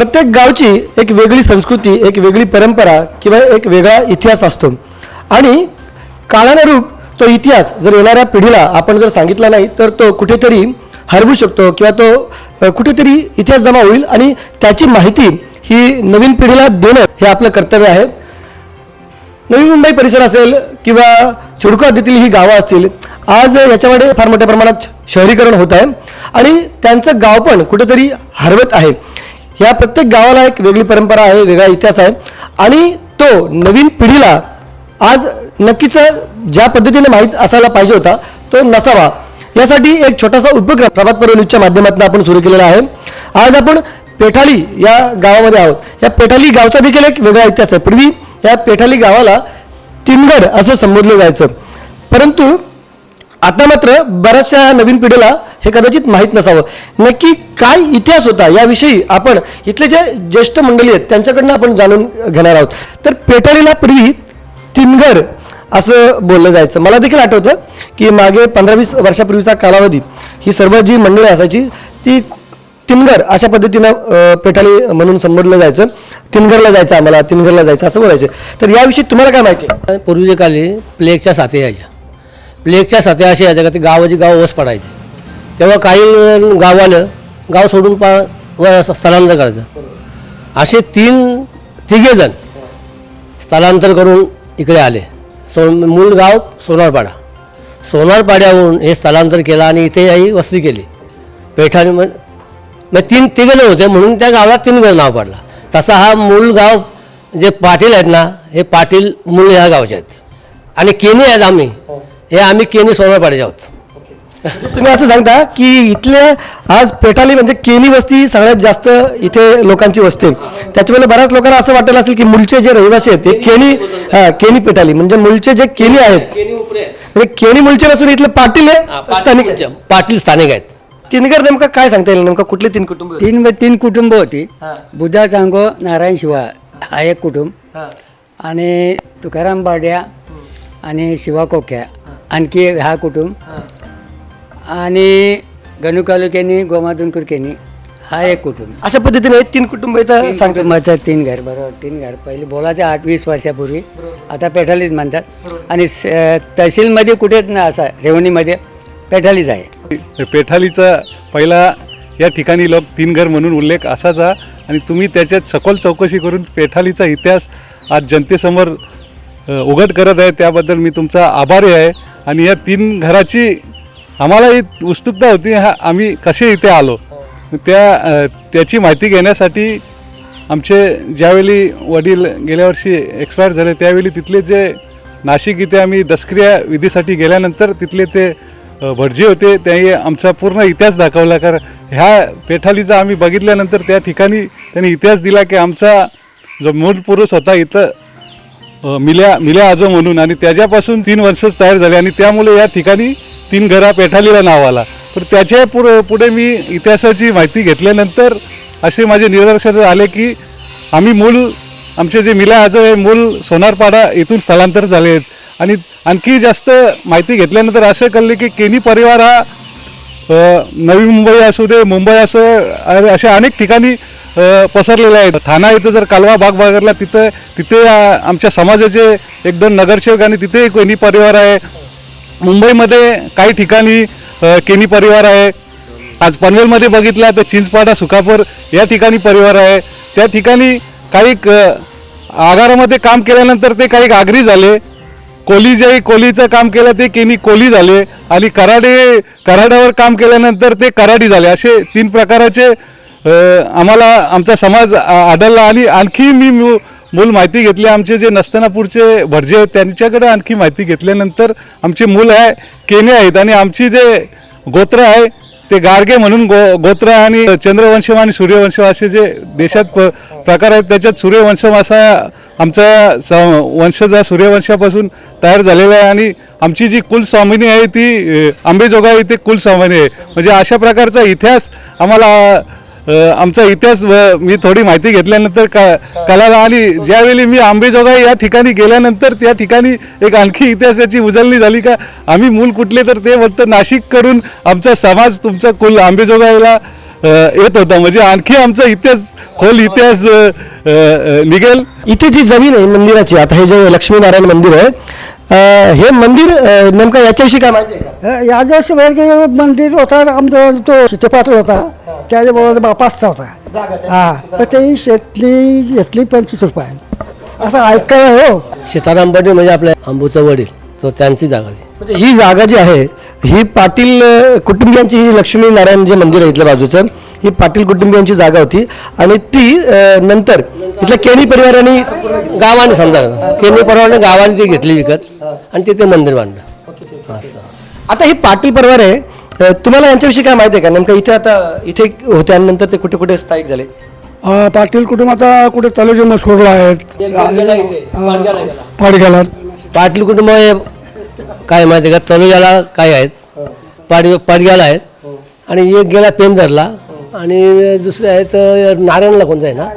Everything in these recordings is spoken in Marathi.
प्रत्येक गावची एक वेगळी संस्कृती एक वेगळी परंपरा किंवा एक वेगळा इतिहास असतो. आणि काळानुरूप तो इतिहास जर येणाऱ्या पिढीला आपण जर सांगितला नाही तर तो कुठेतरी हरवू शकतो किंवा तो कुठेतरी इतिहास जमा होईल आणि त्याची माहिती ही नवीन पिढीला देणं हे आपलं कर्तव्य आहे. नवी मुंबई परिसर असेल किंवा सिडको हद्दीतील ही गावं असतील आज याच्यामध्ये फार मोठ्या प्रमाणात शहरीकरण होत आहे आणि त्यांचं गाव पण कुठेतरी हरवत आहे. या प्रत्येक गावाला एक वेगळी परंपरा आहे वेगळा इतिहास आहे. आणि तो नवीन पिढीला आज नक्कीच ज्या पद्धतीने माहीत असायला पाहिजे होता तो नसावा. यासाठी एक छोटासा उपक्रम प्रभात पर्व न्यूजच्या माध्यमातून आपण सुरू केलेला आहे. आज आपण पेठाली या गावामध्ये आहोत. या पेठाली गावचा देखील एक वेगळा इतिहास आहे. पूर्वी या पेठाली गावाला तिनगड असं संबोधलं जायचं. परंतु आता मात्र बऱ्याचशा नवीन पिढीला हे कदाचित माहीत नसावं. नक्की काय इतिहास होता याविषयी आपण इथले जे ज्येष्ठ मंडळी आहेत त्यांच्याकडनं आपण जाणून घेणार आहोत. तर पेठालीला पूर्वी तिनगर असं बोललं जायचं. मला देखील आठवतं की मागे पंधरा वीस वर्षापूर्वीचा कालावधी ही सर्व जी मंडळी असायची ती तिनगर अशा पद्धतीनं अं, पेठाली म्हणून संबोधलं जायचं. तिनगरला जायचं आम्हाला तिनगरला जायचं असं बोलायचं. तर याविषयी तुम्हाला काय माहिती आहे? पूर्वीच्या काली प्लेगच्या साथी यायच्या. प्लेगच्या साथी अशी यायच्या का ते गावाची गाव ओस पडायचे. तेव्हा काही गावानं गाव सोडून पा व स्थलांतर करायचं. असे तीन तिघेजण स्थलांतर करून इकडे आले. सो मूळ गाव सोनारपाडा. सोनारपाड्याहून हे स्थलांतर केलं आणि इथेही वस्ती केली. पेठाने मग तीन तिघे होते म्हणून त्या गावाला तीन वेळ नाव पडला. तसा हा मूळ गाव जे पाटील आहेत ना हे पाटील मूळ ह्या गावचे आहेत. आणि केनी आहेत आम्ही. हो. हे आम्ही केनी सोनारपाड्याचे आहोत. म्हणजे तुम्ही असं सांगता की इथले आज पेठाली म्हणजे केनी वस्ती सगळ्यात जास्त इथे लोकांची वस्ती आहे. त्याच्यामुळे बऱ्याच लोकांना असं वाटेल असेल की मूळचे जे रहिवासी आहेत ते केनी हा केनी पेठाली म्हणजे मूळचे जे केनी आहेत. केनी उपरे. म्हणजे केनी मूळचे नसून इथले पाटील आहे स्थानिक. पाटील स्थानिक आहेत. तिनगर नेमकं काय सांगता येईल? नेमकं कुठले तीन कुटुंब होते? तीन तीन कुटुंब होती. हा. बुधा चांगो नारायण शिवा हा एक कुटुंब. हा. आणि तुकाराम बाड्या आणि शिवा कोक्या. आणखी एक हा कुटुंब. आणि गणू तालुक्यानी गोमाधुनकर केनी हा एक कुटुंब. अशा पद्धतीने हे तीन कुटुंब इथं तीन सांगतात. कुटुंबाचं तीन घर बरोबर तीन घर. पहिले बोलायचं आठ वीस वर्षापूर्वी. आता पेठालीच म्हणतात. आणि स- तहसीलमध्ये कुठेच ना असा रेवणीमध्ये पेठालीच आहे. पेठालीचा पहिला या ठिकाणी लोक तीन घर म्हणून उल्लेख असाचा आणि तुम्ही त्याच्यात सखोल चौकशी करून पेठालीचा इतिहास आज जनतेसमोर अ, उघड करत आहे. त्याबद्दल मी तुमचा आभारी आहे. आणि या तीन घराची आम्हालाही उत्सुकता होती हा आम्ही कसे इथे आलो? त्या त्याची माहिती घेण्यासाठी आमचे ज्यावेळी वडील गेल्या वर्षी एक्सपायर झाले त्यावेळी तिथले जे नाशिक इथे आम्ही दसक्रिया विधीसाठी गेल्यानंतर तिथले ते भटजी होते त्यांनी आमचा पूर्ण इतिहास दाखवला. कारण ह्या पेठालीचा आम्ही बघितल्यानंतर त्या ठिकाणी त्यांनी इतिहास दिला की आमचा जो मूळ पुरुष होता इथं मिल्या मिल्या आजो म्हणून आणि त्याच्यापासून तीन वर्षच तयार झाले आणि त्यामुळे या ठिकाणी तीन घरा पेठालीला नाव आला. पण त्याच्या पुढे पुढे मी इतिहासाची माहिती घेतल्यानंतर असे माझे निदर्शन आले की आम्ही मूल आमचे जे मिल्या आजो आहे मूल सोनारपाडा इथून स्थलांतर झाले आहेत. आणि आणखी जास्त माहिती घेतल्यानंतर असं कळले की केनी परिवार हा नवी मुंबई असू दे मुंबई असो असे अनेक ठिकाणी पसरलेले आहेत. ठाणा इथं जर कालवा बाग बघितला तिथं तिथे आमच्या समाजाचे एक दोन नगरसेवक आणि तिथे कोणी परिवार आहे. मुंबईमध्ये काही ठिकाणी केनी परिवार आहे. आज पनवेलमध्ये बघितला तर चिंचपाडा सुखापूर या ठिकाणी परिवार आहे. त्या ठिकाणी काही आगारामध्ये काम केल्यानंतर ते काही आगरी झाले. कोली जे कोलीचं काम केलं ते केनी कोली झाले. आणि कराडे कराड्यावर काम केल्यानंतर ते कराडी झाले. असे तीन प्रकाराचे आम्हाला आमचा समाज आढळला. आणि आणखी मी मू- मूल माहिती घेतली. आमचे जे नस्तनापूरचे भटजे आहेत त्यांच्याकडे आणखी माहिती घेतल्यानंतर आमचे मूल आहे केने आहेत. आणि आमची जे गोत्र आहे ते गार्गे म्हणून गो गोत्र आणि चंद्रवंशम आणि सूर्यवंशम असे जे देशात प प्रकार आहेत त्याच्यात सूर्यवंशम असा आमचा स वंशज हा सूर्यवंशापासून तयार झालेला आहे आणि आमची जी कुलस्वामिनी आहे ती आंबेजोगाई ते कुलस्वामिनी आहे. म्हणजे अशा प्रकारचा इतिहास आम्हाला आमचा इतिहास व मी थोडी माहिती घेतल्यानंतर का कलाला आणि ज्यावेळी मी आंबेजोगाई या ठिकाणी गेल्यानंतर त्या ठिकाणी एक आणखी इतिहासाची उजळणी झाली का आम्ही मूल कुठले तर ते फक्त नाशिक करून आमचा समाज तुमचा कुल आंबेजोगाईला येत होता. म्हणजे आणखी आमचा इतिहास खोल इतिहास निघेल. इथे जी जमीन आहे मंदिराची आता हे जे लक्ष्मीनारायण मंदिर आहे हे मंदिर नेमकं याच्याविषयी काय माहिती आहे का? या दिवशी वेगळे मंदिर होता आमचा तो शितेपात्र होता त्याच्याबरोबर बापासचा होता. हा तर ते शेतली घेतली पंचवीस रुपये असं ऐकायला हो. सीताराम पाटील म्हणजे आपल्या अंबूचा वडील तो त्यांची जागा म्हणजे ही जागा जी आहे ही पाटील कुटुंबियांची ही लक्ष्मीनारायण जे मंदिर आहे इथल्या बाजूचं ही पाटील कुटुंबियांची जागा होती. आणि ती नंतर इथल्या केणी परिवाराने गावाने समजा केंद्र परवाने गावाने ती घेतली विकत आणि तिथे मंदिर बांधलं. असं. आता ही पाटील परिवार आहे तुम्हाला यांच्याविषयी काय माहिती आहे का? नेमकं इथे आता इथे होते आणि नंतर ते कुठे कुठे स्थायिक झाले? पाटील कुटुंबाचा कुठे तलोजी मसोडला आहेत पाडग्याला. पाटील कुटुंब हे काय माहिती आहे का तलोजाला काय आहेत पाड पाडग्याला आहेत आणि एक गेला पेंदरला आणि दुसरे आहेत नारायणला कोणतं आहे ना?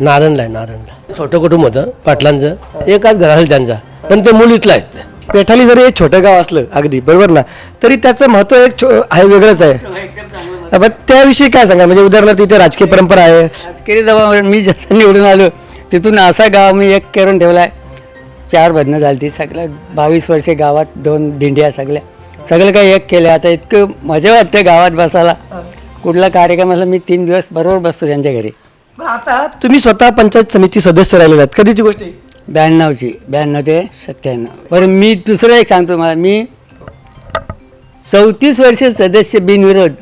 नारायणला आहे नारायणला. छोटं कुटुंब होतं पाटलांचं. एकाच घराला त्यांचा पण ते मूल इथलं आहेत. पेठाली जरी एक छोटं गाव असलं अगदी बरोबर ना? तरी त्याचं महत्त्व एक छो- आहे वेगळंच आहे. पण त्याविषयी काय सांगा? म्हणजे उदाहरणार्थ इथे राजकीय परंपरा आहे. राजकीय दबावावर मी जसं निवडून आलो तिथून असा गाव मी एक करून ठेवला आहे चार भजनं झाली ती सगळ्या बावीस वर्षे गावात दोन दिंड्या सगळ्या. सगळं काही एक केलं. आता इतकं मजा वाटते गावात बसायला. कुठला कार्यक्रम असला मी तीन दिवस बरोबर बसतो त्यांच्या घरी. पण आता तुम्ही स्वतः पंचायत समिती सदस्य राहिलेले आहेत. कधीची गोष्ट आहे? ब्याण्णवची. ब्याण्णव ते सत्त्याण्णव. बरं मी दुसरं एक सांगतो मला मी चौतीस वर्ष सदस्य बिनविरोध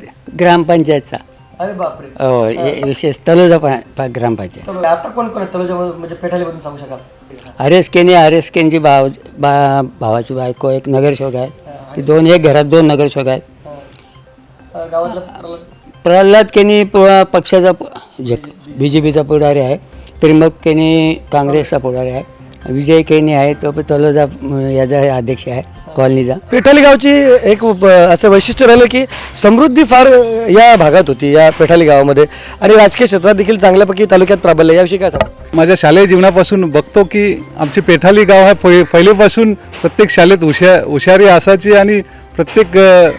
ग्रामपंचायतचा. अरे बापरे. हो विशेष तलोजा ग्रामपंचायत. आता कोण कोण तलोजा म्हणजे पेठालीमधून सांगू शकाल? आर एस केने आर एस केनची भाव बा भावाची बायको एक नगरसेवक आहे. ती दोन एक घरात दोन नगरसेवक आहेत. प्रल्हाद? केनी प- पक्षाचा बी जे पीचा पुढारी आहे. त्रिंबक केनी काँग्रेसचा पुढारी आहे. विजय केनी आहे तो पण तलोजा याचा अध्यक्ष आहे. कॉलनीचा. पेठाली गावची एक असं वैशिष्ट्य राहिलं की समृद्धी फार या भागात होती या पेठाली गावामध्ये आणि राजकीय क्षेत्रात देखील चांगल्यापैकी तालुक्यात प्राबल्य याविषयी काय सांगा माझ्या शालेय जीवनापासून बघतो की आमची पेठाली गाव हा पहि पहिलेपासून प्रत्येक शाळेत हुशा हुशारी असायची आणि प्रत्येक अ,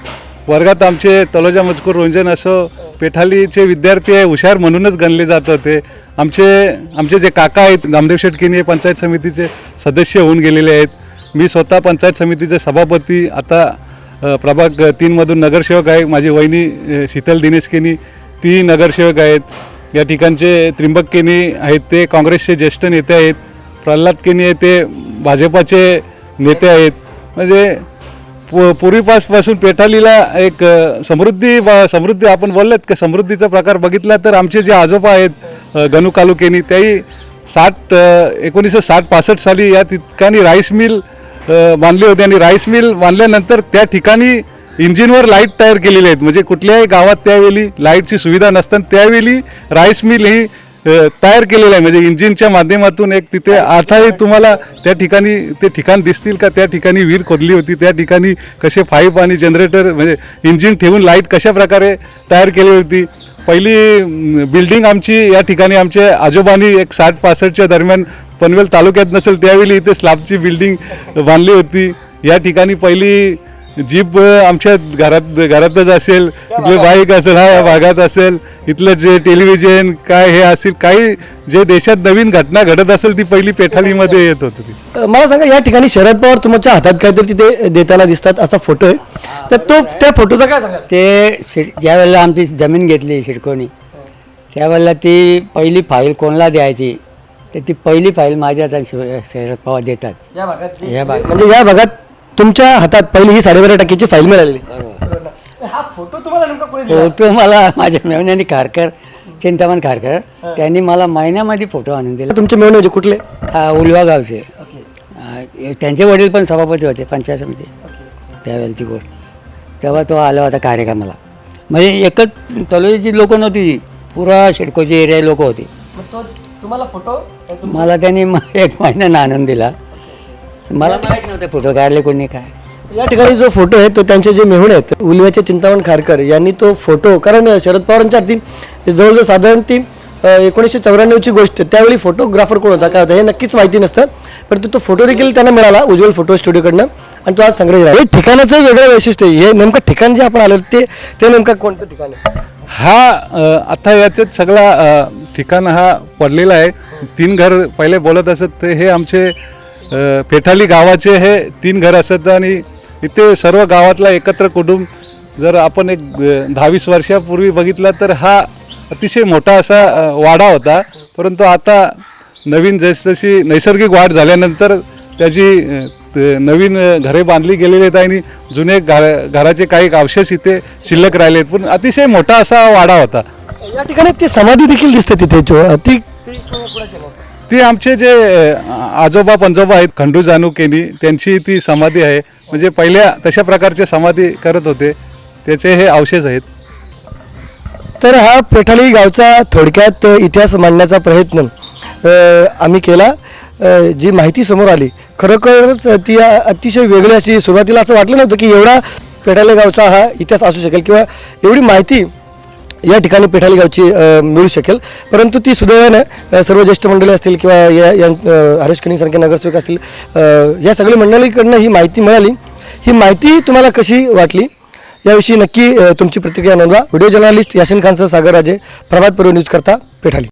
वर्गात आमचे तलोजा मजकूर रोंजन असो पेठालीचे विद्यार्थी आहे हुशार म्हणूनच गणले जात होते. आमचे आमचे जे काका आहेत नामदेव शेटकिनी हे पंचायत समितीचे सदस्य होऊन गेलेले आहेत. मी स्वतः पंचायत समितीचे सभापती आता प्रभाग तीनमधून नगरसेवक आहे माझी वहिनी शीतल दिनेशकेनी ती नगरसेवक आहेत. या ठिकाणचे त्रिंबक केनी आहेत ते काँग्रेसचे ज्येष्ठ नेते आहेत प्रल्हाद केनी आहे ते भाजपाचे नेते आहेत. म्हणजे पू पूर्वीपासपासून पेठालीला एक समृद्धी वा- समृद्धी आपण बोललेत का समृद्धीचा प्रकार बघितला तर आमचे जे आजोबा आहेत गणू कालुकेनी त्याही साठ एकोणीसशे साठ पासष्ट साली या ठिकाणी राईस मिल बांधली होती आणि राईस मिल बांधल्यानंतर त्या ठिकाणी इंजिनवर लाइट तयार केलेली आहेत. म्हणजे कुठल्याही गावात त्यावेळी लाईटची सुविधा नसताना त्यावेळी राईस मिल ही तयार केलेलं आहे. म्हणजे इंजिनच्या माध्यमातून एक तिथे अर्थाही तुम्हाला त्या ठिकाणी ते ठिकाण दिसतील का? त्या ठिकाणी विहीर खोदली होती. त्या ठिकाणी कसे पाईप आणि जनरेटर म्हणजे इंजिन ठेवून लाइट कशा प्रकारे तयार केली होती? पहिली बिल्डिंग आमची या ठिकाणी आमचे आजोबांनी एक साठ पासष्टच्या दरम्यान पनवेल तालुक्यात नसेल त्यावेळी इथे स्लॅबची बिल्डिंग बांधली होती. या ठिकाणी पहिली जीप आमच्या घरात घरातच असेल इथले बाईक असेल हा या भागात असेल इथलं जे टेलिव्हिजन काय हे असेल काही जे देशात नवीन घटना घडत असेल ती पहिली पेठालीमध्ये येत होती. मला सांगा या ठिकाणी शरद पवार तुमच्या हातात काहीतरी तिथे देताना दिसतात असा फोटो आहे. तर तो त्या फोटोचा काय सांगा ते ज्या वेळेला आमची जमीन घेतली शिरकोनी त्यावेळेला ती पहिली फाईल कोणाला द्यायची? तर ती पहिली फाईल माझ्या हातात शिव- शरद पवार देतात. या भागात या भागात. म्हणजे या भागात तुमच्या हातात पहिली ही साडेबारा टक्क्याची फाईल मिळालेली. हा फोटो तुम्हाला नेमका कोणी दिला? फोटो मला माझ्या मेवण्याने खारकर चिंतामण खारकर त्यांनी मला महिन्यामध्ये फोटो आणून दिला. तुमचे मिळून म्हणजे कुठले? हा उलवा गावचे. अं, त्यांचे वडील पण सभापती होते पंचायत समिती त्यावेळेची गोष्ट. तेव्हा तो आला होता कार्यक्रमाला. म्हणजे एकच तलोजीची लोकं नव्हती. पुरा शिडकोची एरिया लोक होती. मग तो तुम्हाला फोटो मला त्यांनी म- एक महिन्यानं आणून दिला. मला माहीत नव्हते फोटो काढले कोणी काय. या ठिकाणी जो फोटो आहे तो त्यांचे जे मेहुणे आहेत उलव्याचे चिंतामण खारकर यांनी तो फोटो कारण शरद पवारांच्या हाती जवळजवळ साधारण ती एकोणीसशे चौऱ्याण्णवची गोष्ट त्यावेळी फोटोग्राफर कोण होता काय होता हे नक्कीच माहिती नसतं परंतु तो फोटो देखील त्यांना मिळाला उज्ज्वल फोटो स्टुडिओकडनं आणि तो आज संग्रहित आहे हे ठिकाणाचं वेगळं वैशिष्ट्य आहे. हे नेमकं ठिकाण जे आपण आलो ते ते नेमकं कोणतं ठिकाण आहे? हा अ, आता याच्यात सगळा अ, ठिकाण हा पडलेला आहे. तीन घर पहिले बोलत असत ते हे आमचे पेठाली गावाचे हे तीन घर असत आणि इथे सर्व गावातला एकत्र कुटुंब जर आपण एक दहावीस वर्षापूर्वी बघितला तर हा अतिशय मोठा असा वाडा होता. परंतु आता नवीन जसजशी नैसर्गिक वाढ झाल्यानंतर त्याची नवीन घरे बांधली गेलेली आहेत आणि जुने घरा घराचे काही अवशेष इथे शिल्लक राहिले आहेत पण अतिशय मोठा असा वाडा होता. या ठिकाणी ती समाधी देखील दिसते तिथे जो- ती ती आमचे जे अ, आजोबा पंजोबा आहेत खंडू जानुकेनी त्यांची ती समाधी आहे. म्हणजे पहिल्या तशा प्रकारचे समाधी करत होते. त्याचे हे अवशेष आहेत. तर हा पेठाली गावचा थोडक्यात इतिहास मांडण्याचा प्रयत्न अ, आम्ही केला. अ, जी माहिती समोर आली खरोखरच ती अतिशय वेगळी अशी सुरुवातीला असं वाटलं नव्हतं की एवढा पेठाली गावचा हा इतिहास असू शकेल किंवा एवढी माहिती या ठिकाणी पेठाली गावची मिळू शकेल. परंतु ती सुदैवानं सर्व ज्येष्ठ मंडळी असतील किंवा या या अ, हरेश नगरसेवक असतील या सगळ्या मंडळीकडनं ही माहिती मिळाली. ही माहिती तुम्हाला कशी वाटली? याविषयी नक्की तुमची प्रतिक्रिया नोंदवा. व्हिडिओ जर्नलिस्ट यासिन खानसह सागर राजे प्रभात पूर्व न्यूज करता पेठाली.